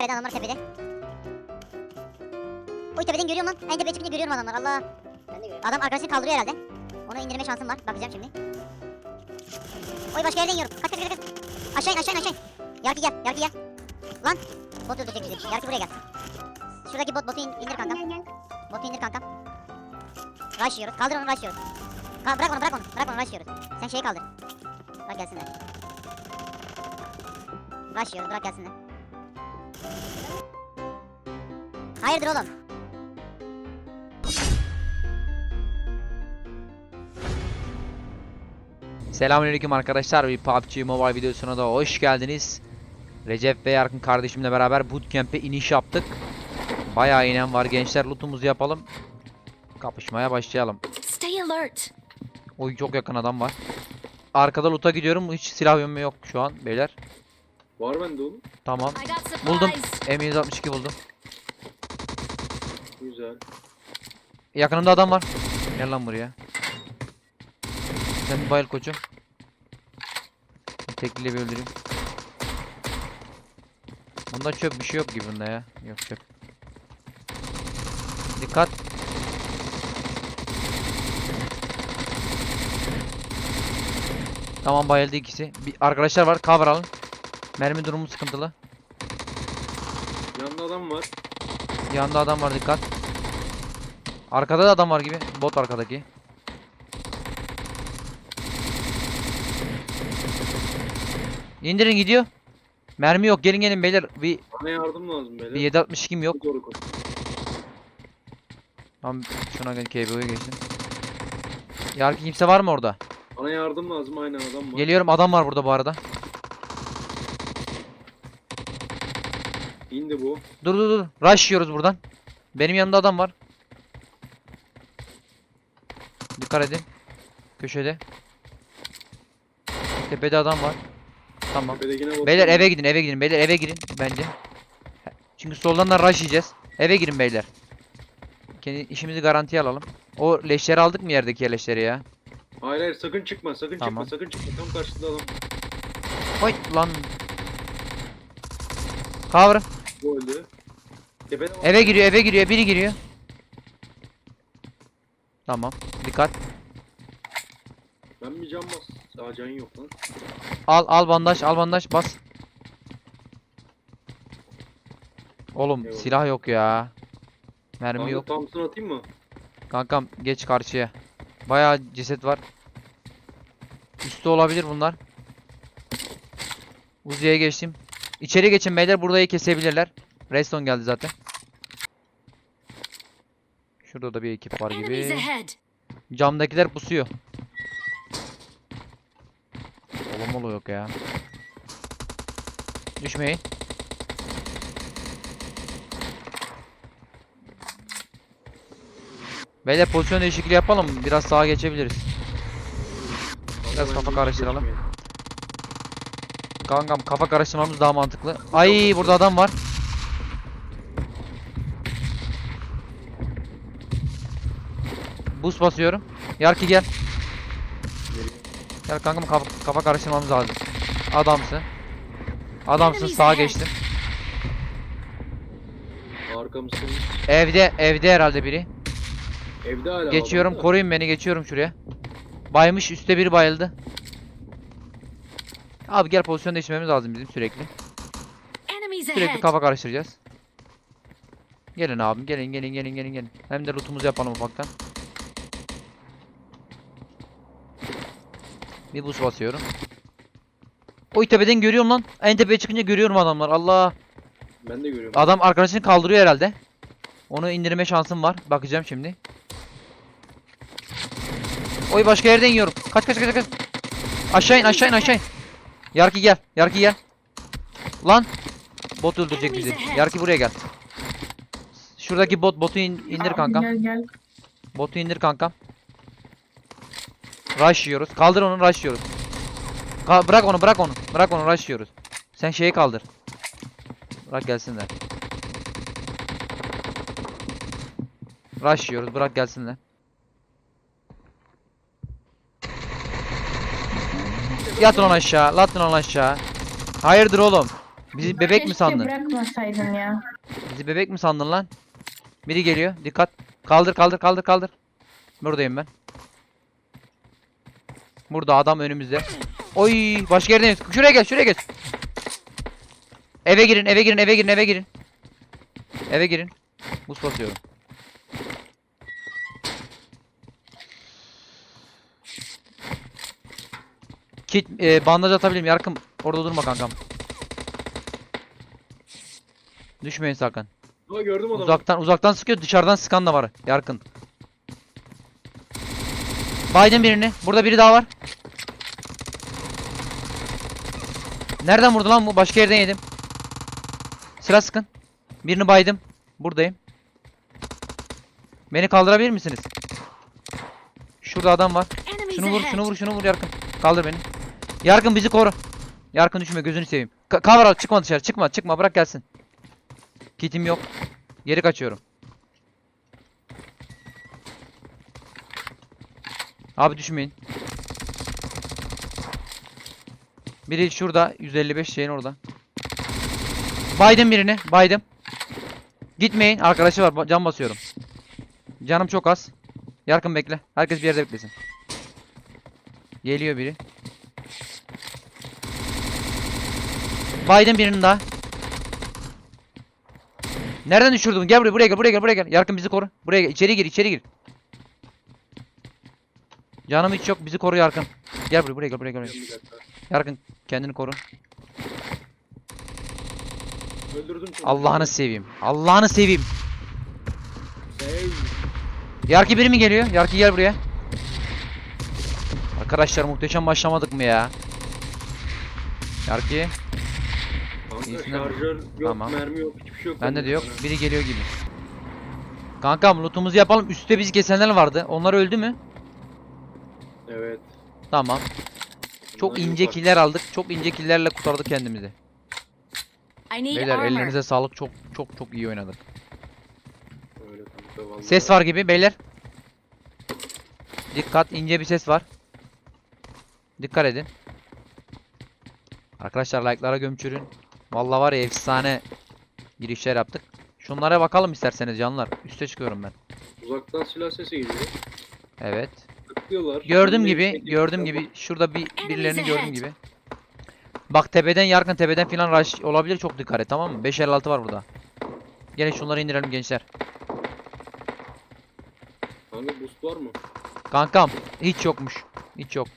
Tepeden adamlar tepede. Oy tepeden görüyorum lan. En tepeye çıkınca görüyorum adamlar. Allah. Ben de görüyorum. Adam arkadaşını kaldırıyor herhalde. Onu indirme şansım var. Bakacağım şimdi. Oy başka yerden yiyorum. Kaç kaç kaç kaç. Aşağı in aşağı in aşağı in. Yarki gel. Yarki gel. Lan. Bot öldürecek bizi. Yarki buraya gel. Şuradaki bot botu in, indir gel. Botu indir kankam. Rush yiyoruz. Kaldır onu rush yiyoruz. Ka bırak onu bırak onu. Bırak onu rush yiyoruz. Sen şeyi kaldır. Bırak gelsinler. Rush yiyoruz. Bırak gelsinler. Hayırdır oğlum? Selamünaleyküm arkadaşlar. Bir PUBG Mobile videosuna da hoş geldiniz. Recep ve Yarkın kardeşimle beraber bootcamp'e iniş yaptık. Bayağı inen var gençler. Loot'umuzu yapalım. Kapışmaya başlayalım. Stay alert. Oy çok yakın adam var. Arkada loot'a gidiyorum. Hiç silah yönümü yok şu an beyler. Var bende oğlum. Tamam. Buldum. M162 buldum. Güzel. Yakınımda adam var. Gel lan buraya. Sen bayıl koçum. Tekliyle bir öldüreyim. Bunda çöp bir şey yok gibi bunda ya. Yok çöp. Dikkat. Tamam bayıldı ikisi. Bir arkadaşlar var. Cover alın. Mermi durumu sıkıntılı. Yanında adam var. Yanında adam var dikkat. Arkada da adam var gibi. Bot arkadaki. İndirin gidiyor. Mermi yok. Gelin gelin beyler. Bir, Bana yardım lazım beyler. bir 762 yok. Doğru koş. Tamam şuna gel KBO'ya geçsin. Yargı kimse var mı orada? Bana yardım lazım aynen adam var. Geliyorum adam var burada bu arada. İndi bu. Dur dur dur. Rush yiyoruz buradan. Benim yanımda adam var. Dikkat edin. Köşede. Tepede adam var. Tamam. Tepedekine bakıyorum. Beyler eve gidin eve gidin. Beyler eve gidin bence. Çünkü soldan da rush yiyeceğiz. Eve girin beyler. Kendi işimizi garantiye alalım. O leşleri aldık mı yerdeki leşleri ya? Hayır hayır sakın çıkma sakın Tamam. çıkma sakın çıkma. Tam karşıda adam. Oy lan. Cover. Bu öldü. Tepede var. Eve giriyor eve giriyor. Biri giriyor. Tamam. Dikkat. Ben bir can bas. Daha can yok lan. Al al bandaj al bandaj bas. Oğlum Eyvallah. silah yok ya. Mermi Kanka yok. Thompson atayım mı? Kankam geç karşıya. Bayağı ceset var. Üstte olabilir bunlar. Uzi'ye geçtim. İçeri geçin beyler burayı kesebilirler. Redstone geldi zaten. Şurada da bir ekip var gibi. Camdakiler pusuyor. Oğlum olu yok ya. Düşmeyin. Beyler pozisyon değişikliği yapalım? Biraz sağa geçebiliriz. Biraz kafa karıştıralım. Kankam kafa karıştırmamız daha mantıklı. Ay burada adam var. Boost basıyorum. Yarki gel. Gel kankam kafa, kafa karıştırmamız lazım. Adamsın. Adamsın sağa geçtim. Arkamızın. Evde evde herhalde biri. Evde hala Geçiyorum koruyun beni geçiyorum şuraya. Baymış üstte biri bayıldı. Abi gel pozisyon değiştirmemiz lazım bizim sürekli. Sürekli kafa karıştıracağız. Gelin abim gelin gelin gelin gelin gelin. Hem de lootumuzu yapalım ufaktan. Bir buz basıyorum. Oy tepeden görüyorum lan. En tepeye çıkınca görüyorum adamlar. Allah. Ben de görüyorum. Adam arkadaşını kaldırıyor herhalde. Onu indirme şansım var. Bakacağım şimdi. Oy başka yerden yiyorum. Kaç kaç kaç kaç. Aşağı in aşağı in aşağı in. Yarki gel. Yarki gel. Lan. Bot öldürecek bizi. Yarki buraya gel. Şuradaki bot botu in- indir kankam. Gel gel. Botu indir kankam. Rush yiyoruz. Kaldır onu rush yiyoruz. Ka- bırak onu bırak onu. Bırak onu rush yiyoruz. Sen şeyi kaldır. Bırak gelsinler. Rush yiyoruz. Bırak gelsinler. Yat lan aşağı. Lat lan aşağı. Hayırdır oğlum? Bizi bebek mi sandın? bırakmasaydın ya. Bizi bebek mi sandın lan? Biri geliyor. Dikkat. Kaldır kaldır kaldır kaldır. Buradayım ben. Burada adam önümüzde. Oy başka yerden. Şuraya gel şuraya gel. Eve girin eve girin eve girin eve girin. Eve girin. Buz basıyorum. Kit e, bandaj atabilirim yarkım. Orada durma kankam. Düşmeyin sakın. Aa gördüm adamı. Uzaktan uzaktan sıkıyor dışarıdan sıkan da var yarkın. Biden birini. Burada biri daha var. Nereden vurdu lan bu? Başka yerden yedim. Silah sıkın. Birini baydım. Buradayım. Beni kaldırabilir misiniz? Şurada adam var. Şunu vur, şunu vur, şunu vur Yarkın. Kaldır beni. Yarkın bizi koru. Yarkın düşme, gözünü seveyim. Ka çıkma dışarı, çıkma, çıkma, bırak gelsin. Kitim yok. Geri kaçıyorum. Abi düşmeyin. Biri şurada, 155 şeyin orada. Baydım birini, baydım. Gitmeyin, arkadaşı var, can basıyorum. Canım çok az. Yarkın bekle. Herkes bir yerde beklesin. Geliyor biri. Biden birinin daha. Nereden düşürdün? Gel buraya, buraya gel, buraya gel, buraya gel. Yarkın bizi koru. Buraya gel. İçeri gir, içeri gir. Canım hiç yok. Bizi koru Yarkın. Gel buraya, buraya gel, buraya gel. Buraya. Yarkın kendini koru. Öldürdüm. Allah'ını seveyim. Allah'ını seveyim. Sev. Yarki biri mi geliyor? Yarki gel buraya. Arkadaşlar muhteşem başlamadık mı ya? Yarki. Kanka İyisine- şarjör yok, Tamam. mermi yok, hiçbir şey yok. Bende de yok. Biri geliyor gibi. Kankam lootumuzu yapalım. Üstte bizi kesenler vardı. Onlar öldü mü? Evet. Tamam. Çok Bunlar ince yok killer aldık. Çok ince killerle kurtardık kendimizi. I need Beyler armor. ellerinize sağlık. Çok çok çok iyi oynadık. Öyle kanka vallahi. Ses var gibi beyler. Dikkat ince bir ses var. Dikkat edin. Arkadaşlar like'lara gömçürün. Vallahi var ya efsane girişler yaptık. Şunlara bakalım isterseniz canlar. Üste çıkıyorum ben. Uzaktan silah sesi geliyor. Evet. Tıklıyorlar. Gördüm Önüne gibi, gördüm yok. gibi. Şurada bir birilerini gördüm ahead. gibi. Bak tepeden yarkın tepeden filan rush olabilir çok dikkat et tamam mı? 556 var burada. Gelin şunları indirelim gençler. Kanka boost var mı? Kankam hiç yokmuş. Hiç yok.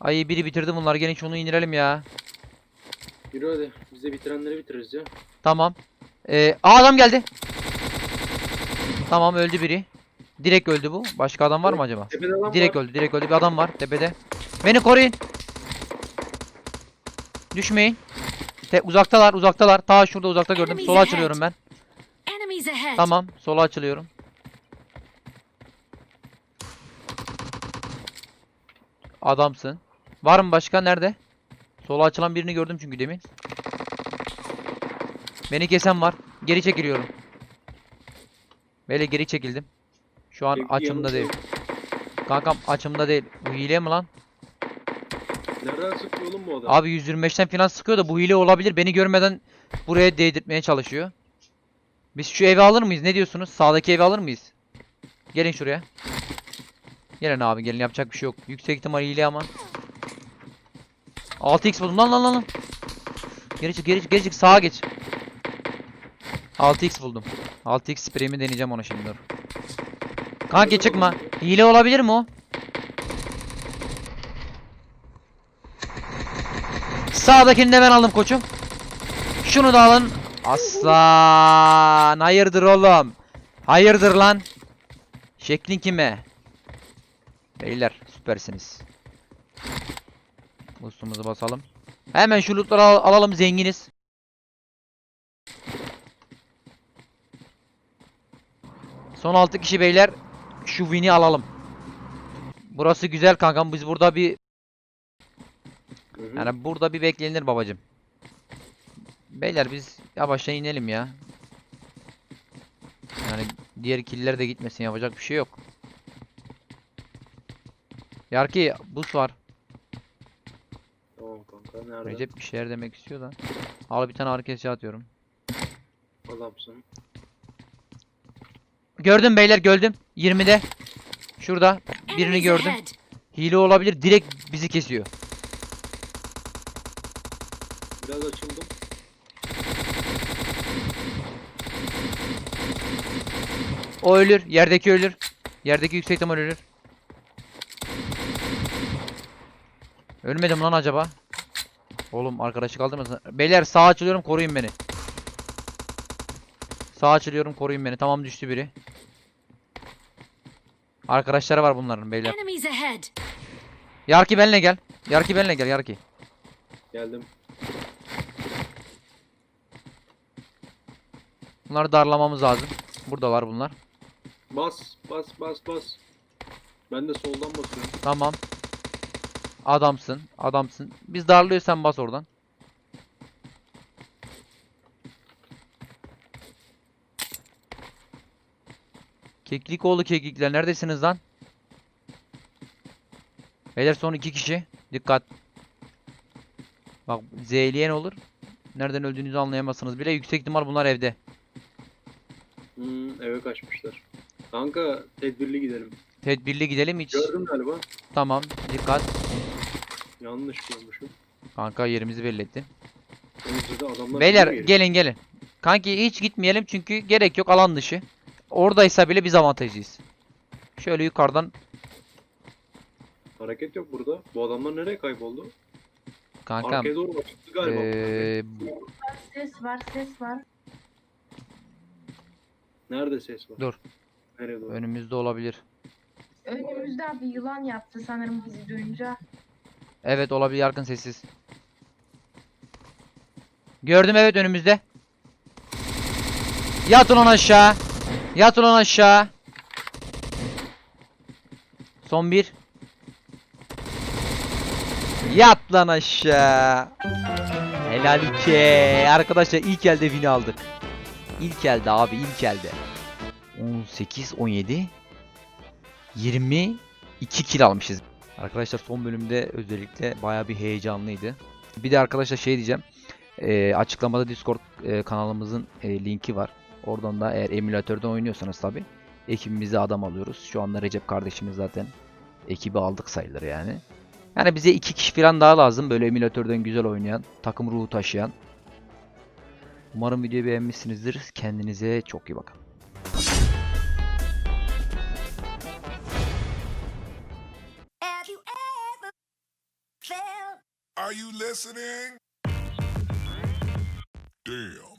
Ay biri bitirdi bunları. Gelin şunu indirelim ya. Yürü hadi. Biz de bitirenleri bitiririz ya. Tamam. Ee, aa adam geldi. Tamam öldü biri. Direkt öldü bu. Başka adam var mı acaba? Tepede adam Direkt var. öldü, direkt öldü. Bir adam var tepede. Beni koruyun. Düşmeyin. Te uzaktalar, uzaktalar. Ta şurada uzakta gördüm. Sola açılıyorum ben. Enemies ahead. Tamam, sola açılıyorum. Adamsın. Var mı başka? Nerede? Sola açılan birini gördüm çünkü demin. Beni kesen var. Geri çekiliyorum. Böyle geri çekildim. Şu an Çekti, açımda değil. Kankam açımda değil. Bu hile mi lan? Nereden sıkıyor oğlum bu adam? Abi 125'ten falan sıkıyor da bu hile olabilir. Beni görmeden buraya değdirtmeye çalışıyor. Biz şu evi alır mıyız? Ne diyorsunuz? Sağdaki evi alır mıyız? Gelin şuraya. Gelin abi gelin yapacak bir şey yok. Yüksek ihtimal hile ama. 6x buldum lan lan lan. Geri çık geri çık geri çık sağa geç. 6x buldum. 6x spreyimi deneyeceğim ona şimdi dur. Kanki çıkma. Hile olabilir mi o? Sağdakini de ben aldım koçum. Şunu da alın. Aslan. Hayırdır oğlum? Hayırdır lan? Şeklin kime? Beyler süpersiniz. Boostumuzu basalım. Hemen şu lootları al- alalım zenginiz. Son 6 kişi beyler. Şu win'i alalım. Burası güzel kankam. Biz burada bir Hı hı. yani burada bir beklenir babacım. Beyler biz yavaşça inelim ya. Yani diğer killer de gitmesin yapacak bir şey yok. Yarki bus var. Nerede? Recep bir şeyler demek istiyor da. Al bir tane kesici atıyorum. Adamsın. Gördüm beyler gördüm. 20'de. Şurada. Birini gördüm. Hile olabilir. Direkt bizi kesiyor. Biraz açıldım. O ölür. Yerdeki ölür. Yerdeki yüksek ihtimal ölür. Ölmedim lan acaba. Oğlum arkadaşı kaldırmasın. Beyler sağ açılıyorum koruyun beni. Sağ açılıyorum koruyun beni. Tamam düştü biri. Arkadaşları var bunların beyler. Yarki benle gel. Yarki benle gel Yarki. Geldim. Bunları darlamamız lazım. Buradalar bunlar. Bas bas bas bas. Ben de soldan basıyorum. Tamam. Adamsın. Adamsın. Biz darlıyoruz sen bas oradan. Keklik oğlu keklikler neredesiniz lan? Beyler son iki kişi. Dikkat. Bak zehleyen olur. Nereden öldüğünüzü anlayamazsınız bile. Yüksek ihtimal bunlar evde. Hmm, eve kaçmışlar. Kanka tedbirli gidelim. Tedbirli gidelim hiç. Gördüm galiba. Tamam. Dikkat. Yanlış görmüşüm. Kanka yerimizi belli etti. Önümüzde de adamlar Beyler geliyor. gelin gelin. Kanki hiç gitmeyelim çünkü gerek yok alan dışı. Oradaysa bile biz avantajlıyız. Şöyle yukarıdan Hareket yok burada. Bu adamlar nereye kayboldu? kankam Arkaya doğru bak. Çıktı galiba. eee, Ses var, ses var. Nerede ses var? Dur. Nereye doğru? önümüzde olabilir. Önümüzde bir yılan yaptı sanırım bizi duyunca. Evet olabilir yakın sessiz. Gördüm evet önümüzde. Yat ulan aşağı. Yat ulan aşağı. Son bir. Yat lan aşağı. Helal ki. Arkadaşlar ilk elde win aldık. İlk elde abi ilk elde. 18, 17, 22 kill almışız. Arkadaşlar son bölümde özellikle baya bir heyecanlıydı. Bir de arkadaşlar şey diyeceğim. Eee, açıklamada Discord eee, kanalımızın eee, linki var. Oradan da eğer emülatörden oynuyorsanız tabi ekibimize adam alıyoruz. Şu anda Recep kardeşimiz zaten ekibi aldık sayılır yani. Yani bize iki kişi falan daha lazım böyle emülatörden güzel oynayan, takım ruhu taşıyan. Umarım videoyu beğenmişsinizdir. Kendinize çok iyi bakın. Listening? Damn.